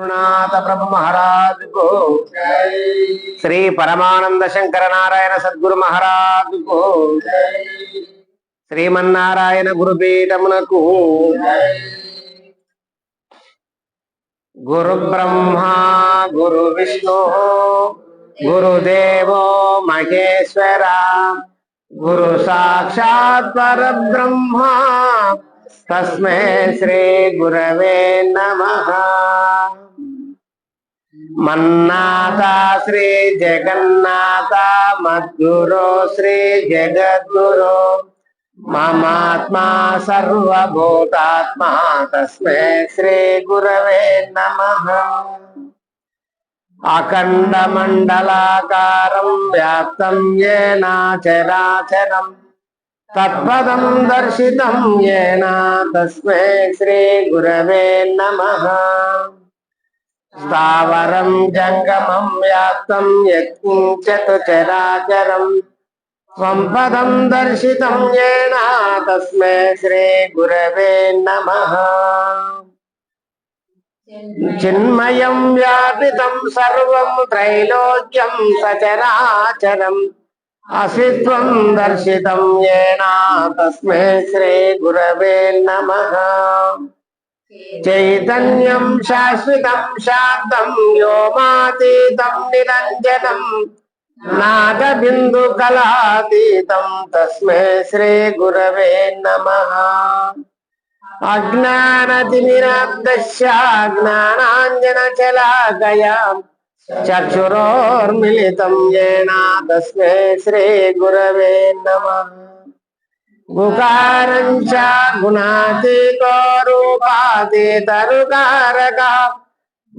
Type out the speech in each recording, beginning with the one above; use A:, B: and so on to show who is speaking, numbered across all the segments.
A: గురునాథ ప్రభు మహారాజు శ్రీ పరమానంద శంకర నారాయణ సద్గురు మహారాజు శ్రీమన్నారాయణ గురుపీఠమునకు గురు బ్రహ్మా గురు విష్ణు గురుదేవో మహేశ్వర గురు సాక్షాత్ పర బ్రహ్మా తస్మే శ్రీ గురవే నమ మన్నాథ శ్రీ జగన్నాథ మద్గురు శ్రీ జగద్గురు మమాత్మా సర్వభూతాత్మా తస్మే శ్రీ గురవే నమ అఖండ మండలాకారం వ్యాప్తం ఏనాచరాచరం తత్పదం దర్శితం ఏనా తస్మే శ్రీ గురవే నమ స్థావరం జంగమం వ్యాప్తం యజ్ఞించతు చరాచరం స్వం పదం దర్శితం ఏణ తస్మే శ్రీ గురవే నమ చిన్మయం వ్యాపితం సర్వం త్రైలోక్యం సచరాచరం అసిత్వం దర్శితం ఏణ తస్మే శ్రీ గురవే నమ చైతన్యం శాశ్వతం శాంతం వ్యోమాతీతం నిరంజనం నాగబిందు కళాతీతం తస్మై శ్రీ గురవే నమ అజ్ఞానతిమిరాబ్దశ జ్ఞానాంజనచలాకయా చక్షురోర్మిళితం ఏనా తస్మై శ్రీ గురవే నమ గుకారంచ గుణాతీతో రూపాతీతరుకారక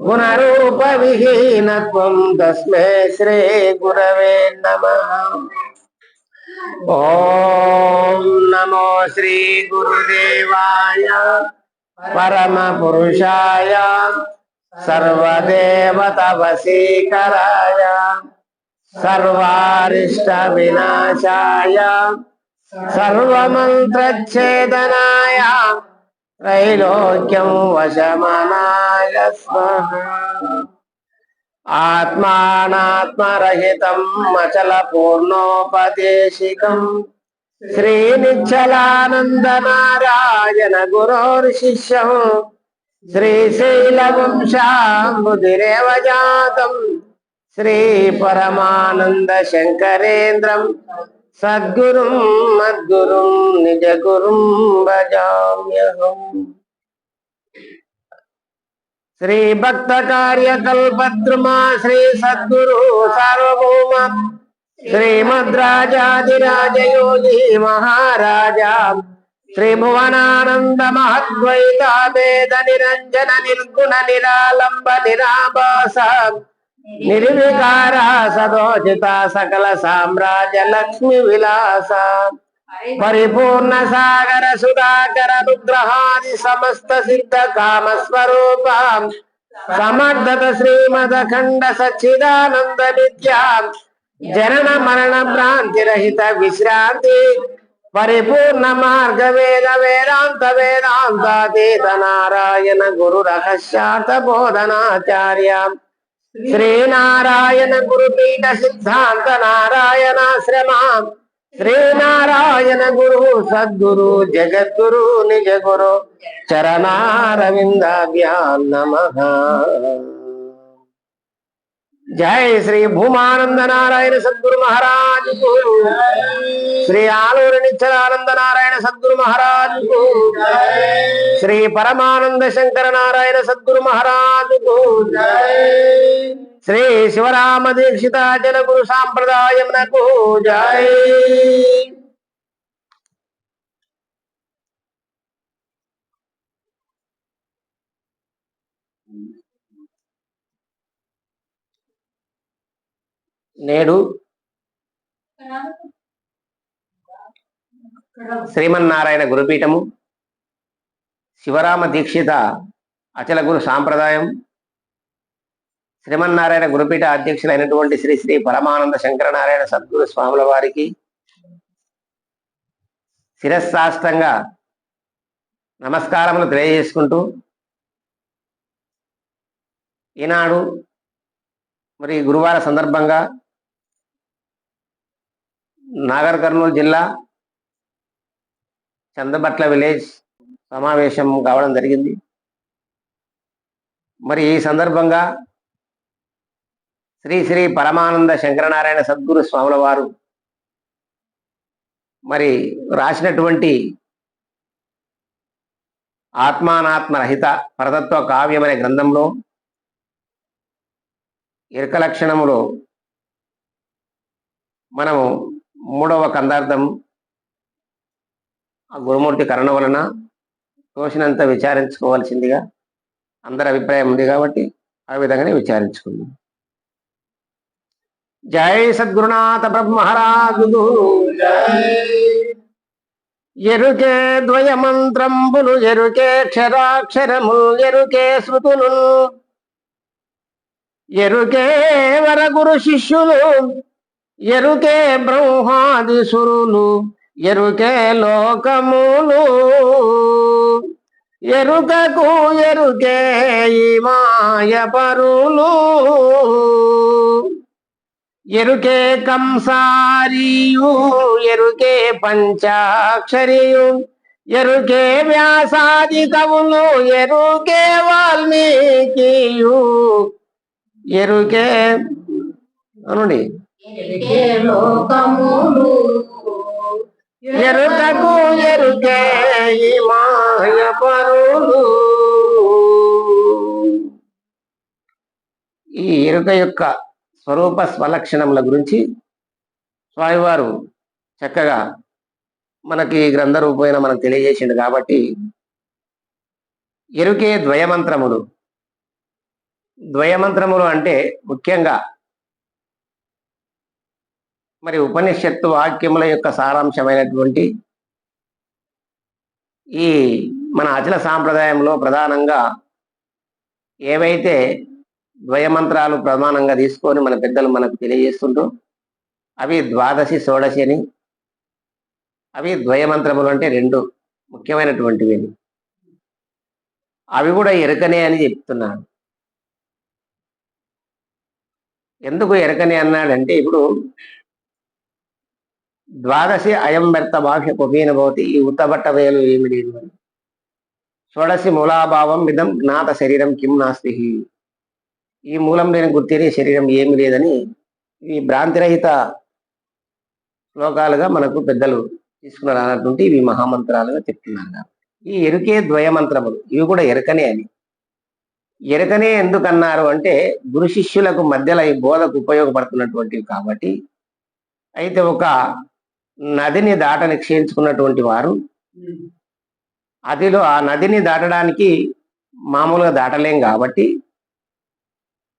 A: గుణరూప విహీనత్వం తస్మే శ్రీ గురవే నమ ఓం నమో శ్రీ గురుదేవాయ పరమ పురుషాయ సర్వదేవతవశీకరాయ సర్వారిష్ట వినాశాయ సర్వమంత్రచ్ఛేదనాయ త్రైలోక్యం వశమనాయ ఆత్మానాత్మరహితం అచల పూర్ణోపదేశికం శ్రీనిచ్చలానందనారాయణ గురోర్శిష్యం శ్రీశైలవంశాంబుదిరేవ జాతం శ్రీ పరమానంద శంకరేంద్రం సద్గురుం మద్గురుం నిజ గురుం భజామ్యహం శ్రీ భక్త కార్య కల్పద్రుమా శ్రీ సద్గురు సార్వభౌమ శ్రీమద్రాజాదిరాజయోగి మహారాజా శ్రీ భువనానంద మహద్వైతాభేద నిరంజన నిర్గుణ నిరాలంబ నిరాభాస నిర్వికార సదోచిత సకల సామ్రాజ్య లక్ష్మి విలాస పరిపూర్ణ సాగర సుధాకర అనుగ్రహాది సమస్త సిద్ధ కామ స్వరూప సమర్థత శ్రీమద ఖండ సచ్చిదానంద నిత్యా జనన మరణ భ్రాంతి రహిత విశ్రాంతి పరిపూర్ణ మార్గ వేద వేదాంత వేదాంతీత నారాయణ గురు రహస్యార్థ బోధనాచార్య శ్రీ నారాయణ గురుపీఠ సిద్ధాంత నారాయణాశ్రమాం నారాయణ గురు సద్గురు జగద్గురు నిజ గురు చరణారవిందాభ్యాం నమ జయ శ్రీ భూమానంద నారాయణ సద్గురు మహారాజు శ్రీ ఆలూరి నిత్యదానంద నారాయణ సద్గురు మహారాజు శ్రీ పరమానంద శంకర నారాయణ సద్గురు మహారాజు శ్రీ శివరామ దీక్షిత జన గురు సాంప్రదాయం నాకు జయ నేడు శ్రీమన్నారాయణ గురుపీఠము శివరామ దీక్షిత అచల గురు సాంప్రదాయం శ్రీమన్నారాయణ గురుపీఠ అధ్యక్షులైనటువంటి శ్రీ శ్రీ పరమానంద శంకరనారాయణ సద్గురు స్వాముల వారికి శిరస్సాష్టంగా నమస్కారములు తెలియజేసుకుంటూ ఈనాడు మరి గురువార సందర్భంగా నాగర్ కర్నూలు జిల్లా చందబట్ల విలేజ్ సమావేశం కావడం జరిగింది మరి ఈ సందర్భంగా శ్రీ శ్రీ పరమానంద శంకరనారాయణ సద్గురు స్వాముల వారు మరి రాసినటువంటి ఆత్మానాత్మరహిత పరతత్వ కావ్యం అనే గ్రంథంలో ఇరక మనము మూడవ కందార్థం ఆ గురుమూర్తి కరణ వలన తోసినంత విచారించుకోవాల్సిందిగా అందరి అభిప్రాయం ఉంది కాబట్టి ఆ విధంగానే విచారించుకుందాం జై సద్గురునాథ బ్రహ్మహరాజుదు ఎరుకే ద్వయ మంత్రంబులు ఎరుకే క్షరాక్షరము ఎరుకే శృతులు ఎరుకే వరగురు శిష్యులు ఎరుకే బ్రహ్మాదిసురులు ఎరుకే లోకములు ఎరుకకు ఎరుకే మాయ పరులు ఎరుకే కంసారియు ఎరుకే పంచాక్షరియు ఎరుకే వ్యాసాది కవులు ఎరుకే వాల్మీకియు ఎరుకే అనండి ఈ మాయ ఈ ఎరుక యొక్క స్వరూప స్వలక్షణముల గురించి స్వామివారు చక్కగా మనకి గ్రంథ రూపమైన మనకు తెలియజేసిండు కాబట్టి ఎరుకే ద్వయమంత్రములు ద్వయమంత్రములు అంటే ముఖ్యంగా మరి ఉపనిషత్తు వాక్యముల యొక్క సారాంశమైనటువంటి ఈ మన అచల సాంప్రదాయంలో ప్రధానంగా ఏవైతే ద్వయమంత్రాలు ప్రధానంగా తీసుకొని మన పెద్దలు మనకు తెలియజేస్తుంటూ అవి ద్వాదశి షోడశి అని అవి ద్వయమంత్రములు అంటే రెండు ముఖ్యమైనటువంటివి అవి కూడా ఎరకనే అని చెప్తున్నాను ఎందుకు ఎరకనే అన్నాడంటే ఇప్పుడు ద్వాదశి అయం వ్యర్థ బాహ్య కుపీన భవతి ఈ ఉత్తబట్ట వేలు ఏమి లేదు అని షోడశి మూలాభావం విధం జ్ఞాత శరీరం కిం నాస్తి ఈ మూలం లేని గుర్తిని శరీరం ఏమి లేదని ఈ భ్రాంతిరహిత శ్లోకాలుగా మనకు పెద్దలు తీసుకుని రానటువంటి ఇవి మహామంత్రాలుగా చెప్తున్నారు ఈ ఎరుకే ద్వయమంత్రములు ఇవి కూడా ఎరకనే అని ఎరకనే ఎందుకన్నారు అంటే గురు శిష్యులకు మధ్యలో ఈ బోధకు ఉపయోగపడుతున్నటువంటివి కాబట్టి అయితే ఒక నదిని దాటని క్షీణించుకున్నటువంటి వారు అదిలో ఆ నదిని దాటడానికి మామూలుగా దాటలేం కాబట్టి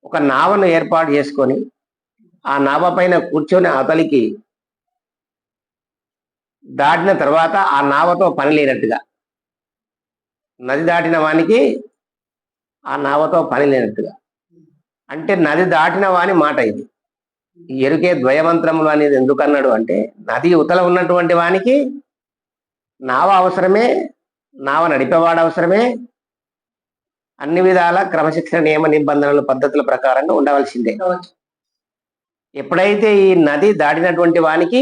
A: ఒక నావను ఏర్పాటు చేసుకొని ఆ నావ పైన కూర్చొని అతలికి దాటిన తర్వాత ఆ నావతో పని లేనట్టుగా నది దాటిన వానికి ఆ నావతో పని లేనట్టుగా అంటే నది దాటిన వాని మాట ఇది ఎరుకే ద్వయమంత్రములు అనేది ఎందుకు అన్నాడు అంటే నది ఉతల ఉన్నటువంటి వానికి నావ అవసరమే నావ నడిపేవాడు అవసరమే అన్ని విధాల క్రమశిక్షణ నియమ నిబంధనలు పద్ధతుల ప్రకారంగా ఉండవలసిందే ఎప్పుడైతే ఈ నది దాటినటువంటి వానికి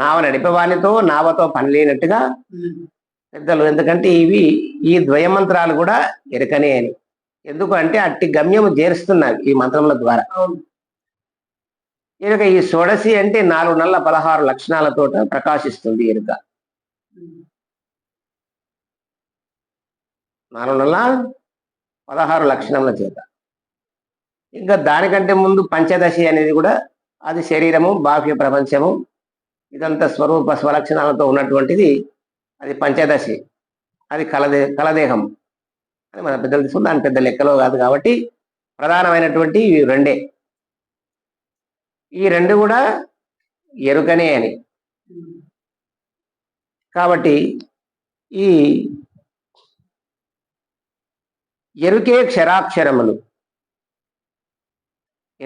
A: నావ నడిపేవానితో నావతో పని లేనట్టుగా పెద్దలు ఎందుకంటే ఇవి ఈ ద్వయమంత్రాలు కూడా ఎరుకనే అని ఎందుకంటే అట్టి గమ్యము చేరుస్తున్నారు ఈ మంత్రముల ద్వారా ఎనుక ఈ సొడసి అంటే నాలుగు నల్ల పదహారు లక్షణాలతో ప్రకాశిస్తుంది ఎనుక నాలుగు నల్ల పదహారు లక్షణముల చేత ఇంకా దానికంటే ముందు పంచదశి అనేది కూడా అది శరీరము బాహ్య ప్రపంచము ఇదంతా స్వరూప స్వలక్షణాలతో ఉన్నటువంటిది అది పంచదశి అది కలదే కలదేహం అని మన పెద్దలు తీసుకుని దాని పెద్ద లెక్కలో కాదు కాబట్టి ప్రధానమైనటువంటి ఇవి రెండే ఈ రెండు కూడా ఎరుకనే అని కాబట్టి ఈ ఎరుకే క్షరాక్షరములు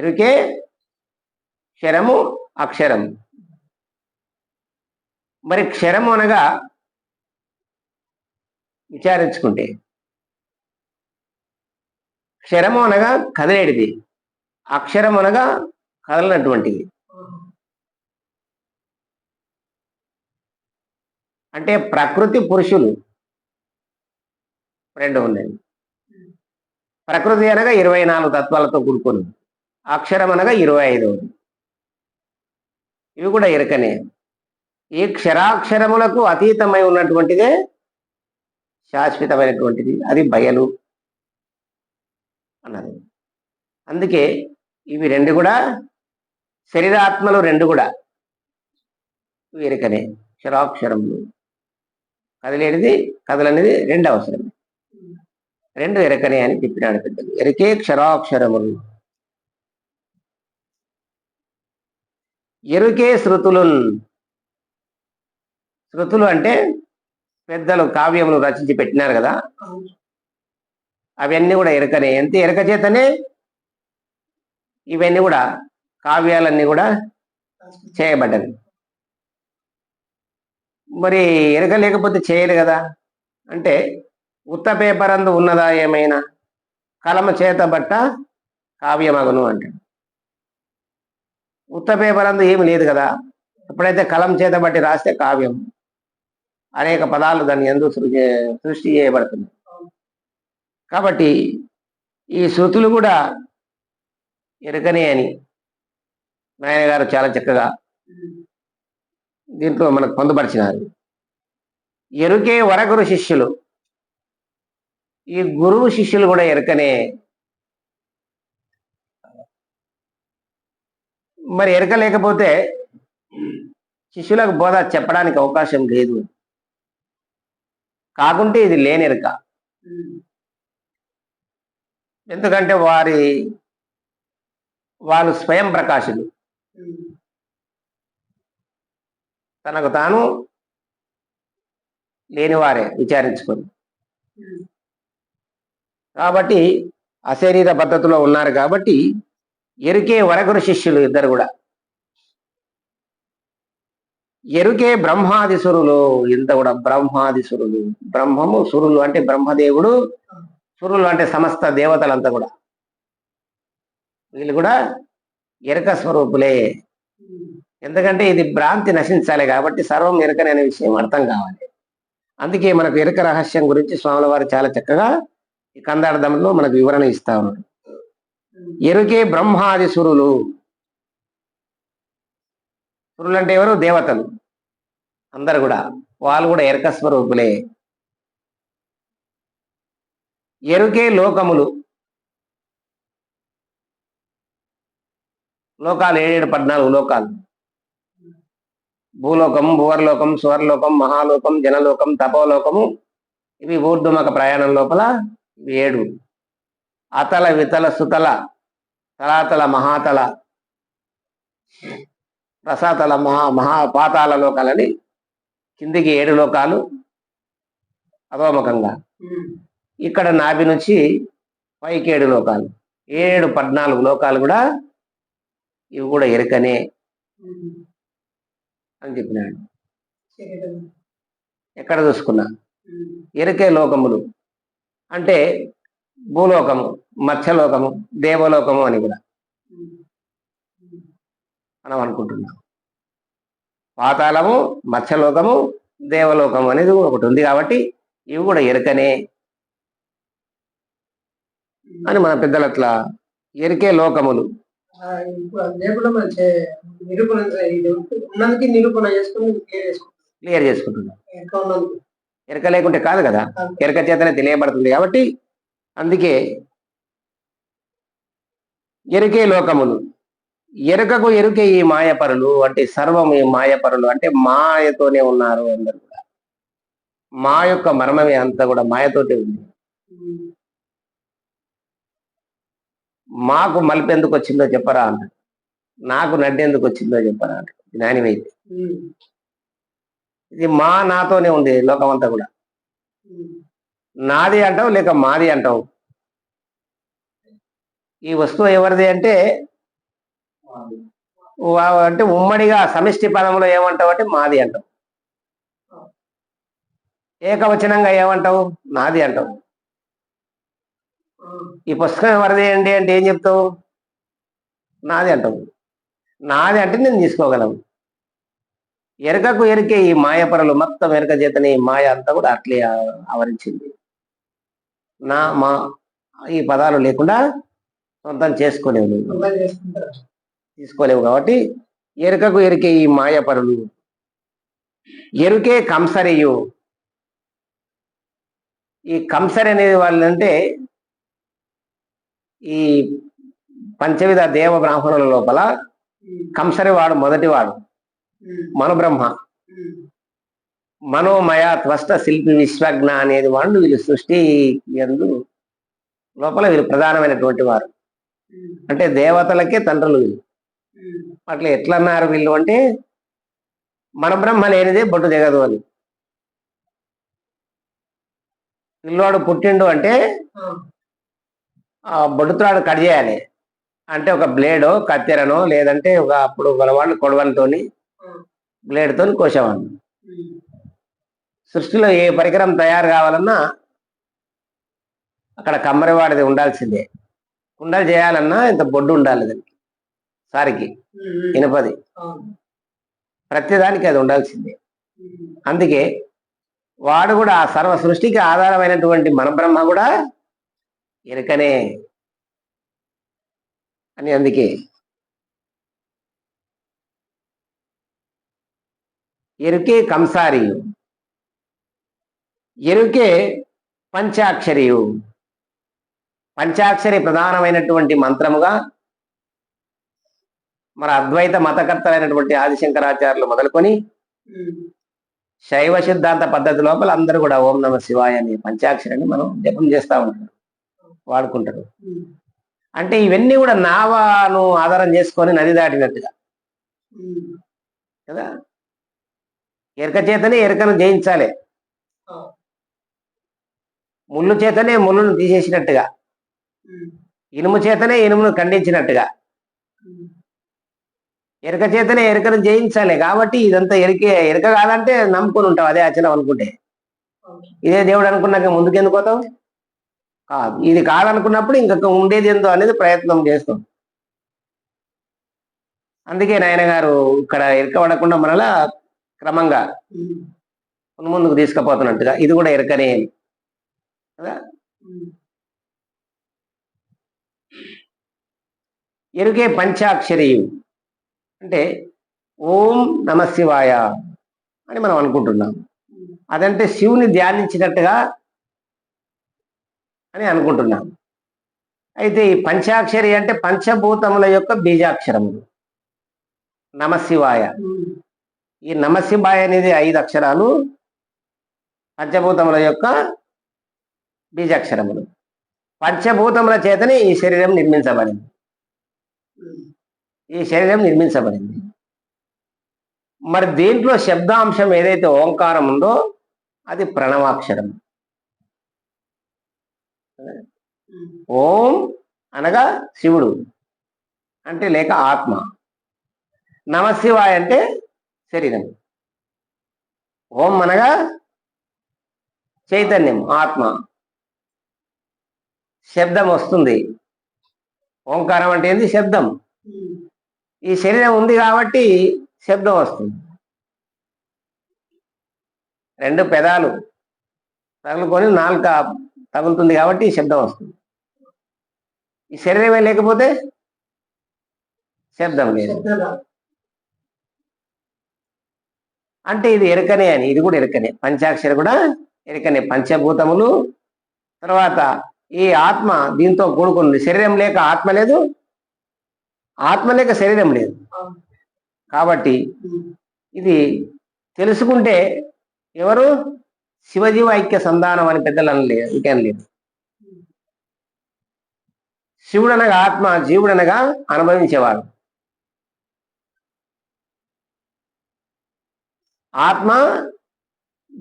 A: ఎరుకే క్షరము అక్షరము మరి క్షరము అనగా విచారించుకుంటే క్షరము అనగా కదిలేటిది అక్షరం అనగా కదలనటువంటిది అంటే ప్రకృతి పురుషులు రెండు ఉన్నాయి ప్రకృతి అనగా ఇరవై నాలుగు తత్వాలతో కూడుకొని అక్షరం అనగా ఇరవై ఐదు ఇవి కూడా ఇరకనే ఈ క్షరాక్షరములకు అతీతమై ఉన్నటువంటిదే శాశ్వతమైనటువంటిది అది బయలు అన్నది అందుకే ఇవి రెండు కూడా శరీరాత్మలు రెండు కూడా వీరికనే క్షరాక్షరములు కదిలేనిది కదలనేది రెండు అవసరం రెండు ఎరకనే అని చెప్పినాడు పెద్దలు ఎరకే క్షరాక్షరములు ఎరుకే శృతులు శృతులు అంటే పెద్దలు కావ్యములు రచించి పెట్టినారు కదా అవన్నీ కూడా ఎరకనే ఎంత ఎరక చేతనే ఇవన్నీ కూడా కావ్యాలన్నీ కూడా చేయబడ్డవి మరి ఎరక లేకపోతే చేయరు కదా అంటే ఉత్త పేపర్ అందు ఉన్నదా ఏమైనా కలమ చేత బట్ట కావ్యమగను అంటే ఉత్త పేపర్ అందు ఏమి లేదు కదా ఎప్పుడైతే కలం చేత బట్టి రాస్తే కావ్యం అనేక పదాలు దాన్ని ఎందు సృష్టి చేయబడుతుంది కాబట్టి ఈ శృతులు కూడా ఎరుకనే అని నాయన గారు చాలా చక్కగా దీంట్లో మనకు పొందుపరిచినారు ఎరుకే వరగురు శిష్యులు ఈ గురువు శిష్యులు కూడా ఎరుకనే మరి ఎరుక లేకపోతే శిష్యులకు బోధ చెప్పడానికి అవకాశం లేదు కాకుంటే ఇది లేనెరుక ఎందుకంటే వారి వాళ్ళు స్వయం ప్రకాశులు తనకు తాను లేనివారే విచారించుకొని hmm. కాబట్టి అశరీర పద్ధతిలో ఉన్నారు కాబట్టి ఎరుకే వరగురు శిష్యులు ఇద్దరు కూడా ఎరుకే బ్రహ్మాదిసురులు ఇంత కూడా బ్రహ్మాదిసురులు బ్రహ్మము సురులు అంటే బ్రహ్మదేవుడు సురులు అంటే సమస్త దేవతలంతా కూడా వీళ్ళు కూడా ఎరుక స్వరూపులే ఎందుకంటే ఇది భ్రాంతి నశించాలి కాబట్టి సర్వం ఎరకనే విషయం అర్థం కావాలి అందుకే మనకు ఎరుక రహస్యం గురించి స్వాముల వారు చాలా చక్కగా ఈ కందార్థంలో మనకు వివరణ ఇస్తా ఉన్నారు ఎరుకే బ్రహ్మాది సురులు సురులు అంటే ఎవరు దేవతలు అందరు కూడా వాళ్ళు కూడా ఎరక స్వరూపులే ఎరుకే లోకములు లోకాలు ఏడేడు పద్నాలుగు లోకాలు భూలోకం భూవర్లోకం సువర్లోకం మహాలోకం జనలోకం తపోలోకము ఇవి ఊర్ధుమక ప్రయాణం లోపల ఏడు అతల వితల సుతల తలాతల మహాతల ప్రసాతల మహా మహా పాతాల లోకాలని కిందికి ఏడు లోకాలు అధోముఖంగా ఇక్కడ నాభి నుంచి పైకి ఏడు లోకాలు ఏడు పద్నాలుగు లోకాలు కూడా ఇవి కూడా ఎరుకనే అని చెప్పినాడు ఎక్కడ చూసుకున్నా ఇరకే లోకములు అంటే భూలోకము మత్స్యలోకము దేవలోకము అని కూడా మనం అనుకుంటున్నాం పాతాళము మత్స్యలోకము దేవలోకము అనేది ఒకటి ఉంది కాబట్టి ఇవి కూడా ఎరుకనే అని మన పెద్దలు అట్లా ఎరికే లోకములు క్లియర్ చేసుకుంటాం చేసుకుంటున్నాం ఎరక ఎరక లేకుంటే కాదు కదా ఎరక చేతనే తెలియబడుతుంది కాబట్టి అందుకే ఎరుకే లోకములు ఎరుకకు ఎరుకే ఈ మాయపరులు అంటే సర్వం ఈ మాయపరులు అంటే మాయతోనే ఉన్నారు అందరు కూడా మా యొక్క మర్మమే అంతా కూడా మాయతోటే ఉంది మాకు మలిపెందుకు వచ్చిందో చెప్పరా అంట నాకు నడ్డెందుకు వచ్చిందో చెప్పరా అంట జ్ఞానివైతే ఇది మా నాతోనే ఉంది లోకం అంతా కూడా నాది అంటావు లేక మాది అంటావు ఈ వస్తువు ఎవరిది అంటే అంటే ఉమ్మడిగా సమిష్టి పదంలో ఏమంటావు అంటే మాది అంటావు ఏకవచనంగా ఏమంటావు నాది అంటావు ఈ పుస్తకం ఎవరిది అండి అంటే ఏం చెప్తావు నాది అంటావు నాది అంటే నేను తీసుకోగలను ఎరకకు ఎరికే ఈ మాయపరలు మొత్తం ఎరక చేతని మాయ అంతా కూడా అట్లే ఆవరించింది నా మా ఈ పదాలు లేకుండా సొంతం చేసుకోలేవు తీసుకోలేవు కాబట్టి ఎరుకకు ఎరికే ఈ మాయపరులు ఎరుకే కంసరియు ఈ కంసరి అనేది వాళ్ళంటే ఈ పంచవిధ దేవ బ్రాహ్మణుల లోపల కంసరివాడు మొదటివాడు మనోబ్రహ్మ మనోమయ త్వష్ట శిల్పి విశ్వజ్ఞ అనేది వాళ్ళు వీళ్ళు సృష్టి ఎందు లోపల వీళ్ళు ప్రధానమైనటువంటి వారు అంటే దేవతలకే తండ్రులు వీళ్ళు అట్లా ఎట్లన్నారు వీళ్ళు అంటే మన బ్రహ్మ లేనిదే బొట్టు దిగదు అని పిల్లవాడు పుట్టిండు అంటే బొడ్డుత్రాడు కట్ చేయాలి అంటే ఒక బ్లేడ్ కత్తెరను లేదంటే ఒక అప్పుడు గొలవాళ్ళు కొడవలతోని బ్లేడ్తో కోసేవాడు సృష్టిలో ఏ పరికరం తయారు కావాలన్నా అక్కడ కమ్మరివాడిది ఉండాల్సిందే కుండలు చేయాలన్నా ఇంత బొడ్డు ఉండాలి దానికి సారికి ఇనపది ప్రతిదానికి అది ఉండాల్సిందే అందుకే వాడు కూడా సర్వ సృష్టికి ఆధారమైనటువంటి మన బ్రహ్మ కూడా ఎనకనే అని అందుకే ఎరుకే కంసారియు ఎరుకే పంచాక్షరియు పంచాక్షరి ప్రధానమైనటువంటి మంత్రముగా మరి అద్వైత మతకర్తలైనటువంటి ఆదిశంకరాచార్యులు మొదలుకొని శైవ సిద్ధాంత పద్ధతి లోపల అందరూ కూడా ఓం నమ శివాయ అనే పంచాక్షరిని మనం జపం చేస్తూ ఉంటారు వాడుకుంటాడు అంటే ఇవన్నీ కూడా నావాను ఆధారం చేసుకొని నది దాటినట్టుగా కదా ఎరక చేతనే ఎరకను జయించాలి ముళ్ళు చేతనే ముళ్ళును తీసేసినట్టుగా ఇనుము చేతనే ఇనుమును ఖండించినట్టుగా ఎరక చేతనే ఎరకను జయించాలి కాబట్టి ఇదంతా ఎరికే ఎరక కాదంటే నమ్ముకొని ఉంటావు అదే అచనం అనుకుంటే ఇదే దేవుడు అనుకున్నాక ఎందుకు పోతావు ఇది కాదనుకున్నప్పుడు ఇంకొక ఉండేది ఎంతో అనేది ప్రయత్నం చేస్తాం అందుకే నాయన గారు ఇక్కడ ఇరకబడకుండా మనలా క్రమంగా ముందుకు తీసుకుపోతున్నట్టుగా ఇది కూడా ఇరకనే కదా ఎరుకే పంచాక్షరి అంటే ఓం నమ అని మనం అనుకుంటున్నాం అదంటే శివుని ధ్యానించినట్టుగా అని అనుకుంటున్నాను అయితే ఈ పంచాక్షరి అంటే పంచభూతముల యొక్క బీజాక్షరములు నమశివాయ ఈ నమశివాయ అనేది ఐదు అక్షరాలు పంచభూతముల యొక్క బీజాక్షరములు పంచభూతముల చేతనే ఈ శరీరం నిర్మించబడింది ఈ శరీరం నిర్మించబడింది మరి దీంట్లో శబ్దాంశం ఏదైతే ఓంకారం ఉందో అది ప్రణవాక్షరం ఓం అనగా శివుడు అంటే లేక ఆత్మ నమశివాయ అంటే శరీరం ఓం అనగా చైతన్యం ఆత్మ శబ్దం వస్తుంది ఓంకారం అంటే ఏంది శబ్దం ఈ శరీరం ఉంది కాబట్టి శబ్దం వస్తుంది రెండు పెదాలు తగులుకొని నాలుక తగులుతుంది కాబట్టి శబ్దం వస్తుంది ఈ శరీరమే లేకపోతే శబ్దం లేదు అంటే ఇది ఎరకనే అని ఇది కూడా ఎరకనే పంచాక్షర కూడా ఎరకనే పంచభూతములు తర్వాత ఈ ఆత్మ దీంతో కూడుకుంది శరీరం లేక ఆత్మ లేదు ఆత్మ లేక శరీరం లేదు కాబట్టి ఇది తెలుసుకుంటే ఎవరు శివజీవ ఐక్య సంధానం అని పెద్దలు అనలేదు ఇంకేం లేదు శివుడనగా ఆత్మ జీవుడనగా అనుభవించేవాడు ఆత్మ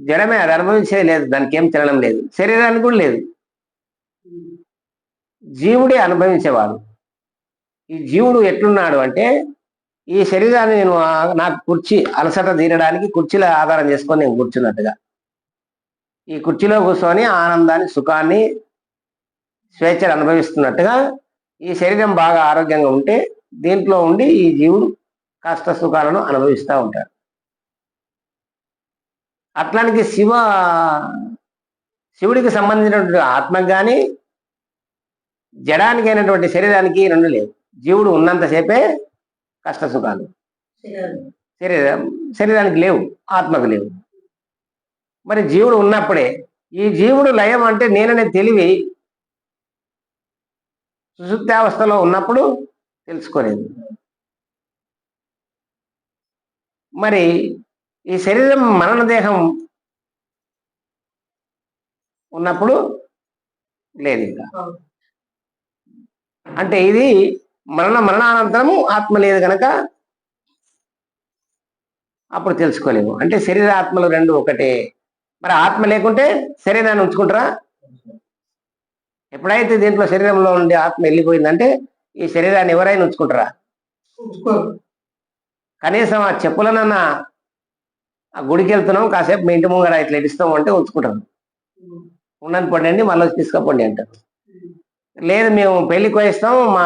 A: జడమే అది అనుభవించేది లేదు దానికి ఏం తినడం లేదు శరీరానికి కూడా లేదు జీవుడే అనుభవించేవాడు ఈ జీవుడు ఎట్లున్నాడు అంటే ఈ శరీరాన్ని నేను నాకు కుర్చీ అలసట తీరడానికి కుర్చీలో ఆధారం చేసుకొని నేను కూర్చున్నట్టుగా ఈ కుర్చీలో కూర్చొని ఆనందాన్ని సుఖాన్ని స్వేచ్ఛను అనుభవిస్తున్నట్టుగా ఈ శరీరం బాగా ఆరోగ్యంగా ఉంటే దీంట్లో ఉండి ఈ జీవుడు కష్ట సుఖాలను అనుభవిస్తూ ఉంటాడు అట్లానికి శివ శివుడికి సంబంధించినటువంటి ఆత్మ కానీ జడానికైనటువంటి శరీరానికి రెండు లేవు జీవుడు ఉన్నంతసేపే కష్ట సుఖాలు శరీరం శరీరానికి లేవు ఆత్మకు లేవు మరి జీవుడు ఉన్నప్పుడే ఈ జీవుడు లయం అంటే నేననే తెలివి సుశుద్ధావస్థలో ఉన్నప్పుడు తెలుసుకునేది మరి ఈ శరీరం దేహం ఉన్నప్పుడు లేదు ఇంకా అంటే ఇది మరణ మరణానంతరము ఆత్మ లేదు కనుక అప్పుడు తెలుసుకోలేము అంటే శరీర ఆత్మలు రెండు ఒకటే మరి ఆత్మ లేకుంటే శరీరాన్ని ఉంచుకుంటారా ఎప్పుడైతే దీంట్లో శరీరంలో ఉండే ఆత్మ వెళ్ళిపోయిందంటే ఈ శరీరాన్ని ఎవరైనా ఉంచుకుంటారా కనీసం ఆ చెప్పులనన్న ఆ గుడికి వెళ్తున్నాం కాసేపు మీ ఇంటి ముంగర ఇట్లా ఇస్తాం అంటే ఉంచుకుంటారు ఉండని పండండి మళ్ళీ తీసుకపోండి అంటారు లేదు మేము పెళ్లి కోయిస్తాం మా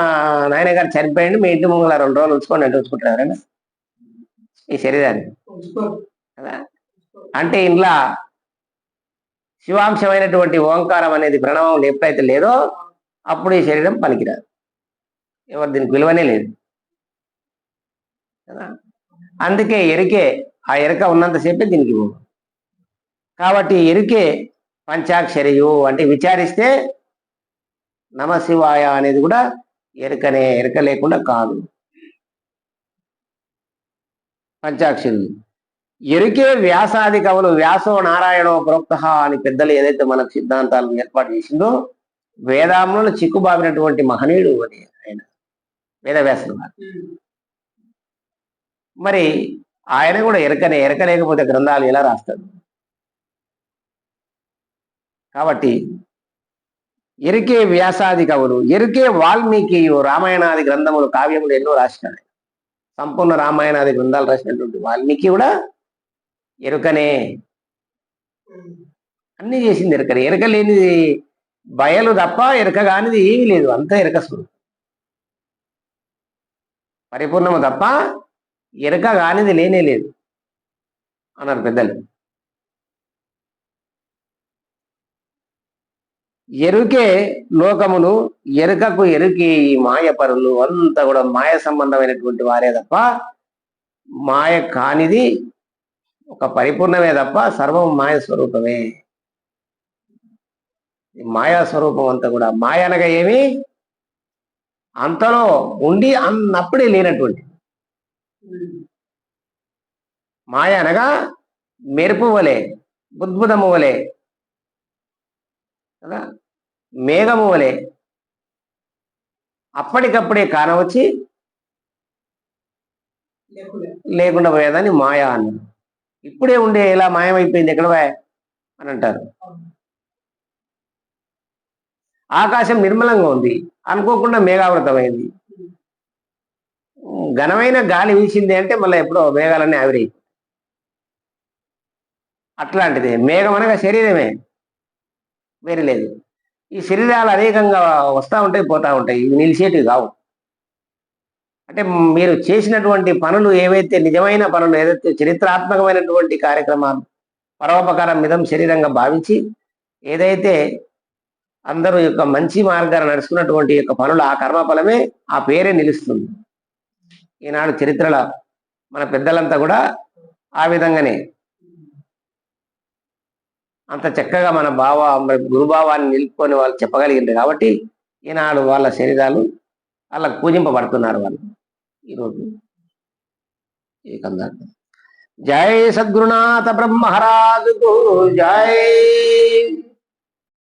A: నాయన గారు చనిపోయండి మీ ఇంటి ముంగల రెండు రోజులు ఉంచుకోండి అంటే ఉంచుకుంటారు ఈ శరీరాన్ని అంటే ఇంట్లో శివాంశమైనటువంటి ఓంకారం అనేది ప్రణవం ఎప్పుడైతే లేదో అప్పుడు ఈ శరీరం పనికిరాదు ఎవరు దీనికి విలువనే లేదు అందుకే ఎరుకే ఆ ఎరుక ఉన్నంతసేపే దీనికి కాబట్టి ఎరుకే పంచాక్షరియు అంటే విచారిస్తే నమశివాయ అనేది కూడా ఎరుకనే ఎరుక లేకుండా కాదు పంచాక్షరులు ఎరికే వ్యాసాది కవులు వ్యాసో నారాయణో ప్రోక్త అని పెద్దలు ఏదైతే మనకు సిద్ధాంతాలను ఏర్పాటు చేసిందో వేదాములను చిక్కుబాబినటువంటి మహనీయుడు అని ఆయన వేదవ్యాసం మరి ఆయన కూడా ఎరకనే ఎరకలేకపోతే గ్రంథాలు ఎలా రాస్తాడు కాబట్టి ఎరికే వ్యాసాది కవులు ఎరికే వాల్మీకియు రామాయణాది గ్రంథములు కావ్యములు ఎన్నో రాసినాడు సంపూర్ణ రామాయణాది గ్రంథాలు రాసినటువంటి వాల్మీకి కూడా ఎరుకనే అన్ని చేసింది ఎరుకనే ఎరక లేనిది బయలు తప్ప ఎరక కానిది ఏమీ లేదు అంతా ఎరక స్వరూపం పరిపూర్ణము తప్ప ఎరక కానిది లేనే లేదు అన్నారు పెద్దలు ఎరుకే లోకములు ఎరుకకు ఎరుకి ఈ మాయపరులు అంతా కూడా మాయ సంబంధమైనటువంటి వారే తప్ప మాయ కానిది ఒక పరిపూర్ణమే తప్ప సర్వం మాయ స్వరూపమే మాయా స్వరూపం అంతా కూడా మాయ అనగా ఏమి అంతలో ఉండి అన్నప్పుడే లేనటువంటి మాయ అనగా మెరుపు వలె బుద్భుతము వలె కదా మేఘము వలె అప్పటికప్పుడే కానవచ్చి లేకుండా పోయేదాన్ని మాయా అన్నారు ఇప్పుడే ఉండే ఇలా మాయమైపోయింది ఎక్కడ అని అంటారు ఆకాశం నిర్మలంగా ఉంది అనుకోకుండా మేఘావృతమైంది ఘనమైన గాలి వీసింది అంటే మళ్ళీ ఎప్పుడో మేఘాలన్నీ ఆవిరై అట్లాంటిది మేఘం అనగా శరీరమే వేరే లేదు ఈ శరీరాలు అనేకంగా వస్తూ ఉంటాయి పోతూ ఉంటాయి ఇవి నిలిచేటివి కావు అంటే మీరు చేసినటువంటి పనులు ఏవైతే నిజమైన పనులు ఏదైతే చరిత్రాత్మకమైనటువంటి కార్యక్రమాలు పరోపకారం మిదం శరీరంగా భావించి ఏదైతే అందరూ యొక్క మంచి మార్గాన్ని నడుచుకున్నటువంటి యొక్క పనులు ఆ కర్మఫలమే ఆ పేరే నిలుస్తుంది ఈనాడు చరిత్రల మన పెద్దలంతా కూడా ఆ విధంగానే అంత చక్కగా మన భావ గురుభావాన్ని నిలుపుకొని వాళ్ళు చెప్పగలిగింది కాబట్టి ఈనాడు వాళ్ళ శరీరాలు అలా పూజింపబడుతున్నారు వాళ్ళు ఈరోజు ఏకంగా జై సద్గురునాథ బ్రహ్మహరాజు జై